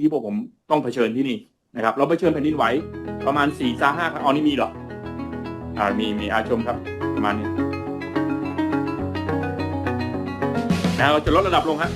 ที่พวกผมต้องเผชิญที่นี่นะครับ เราเผชิญแผ่นดินไหวประมาณสี่ซาห้าครับอ๋อนี่มีเหรออ่ามีมีอาชมครับประมาณนี้นะเราจะลดระดับลงฮะ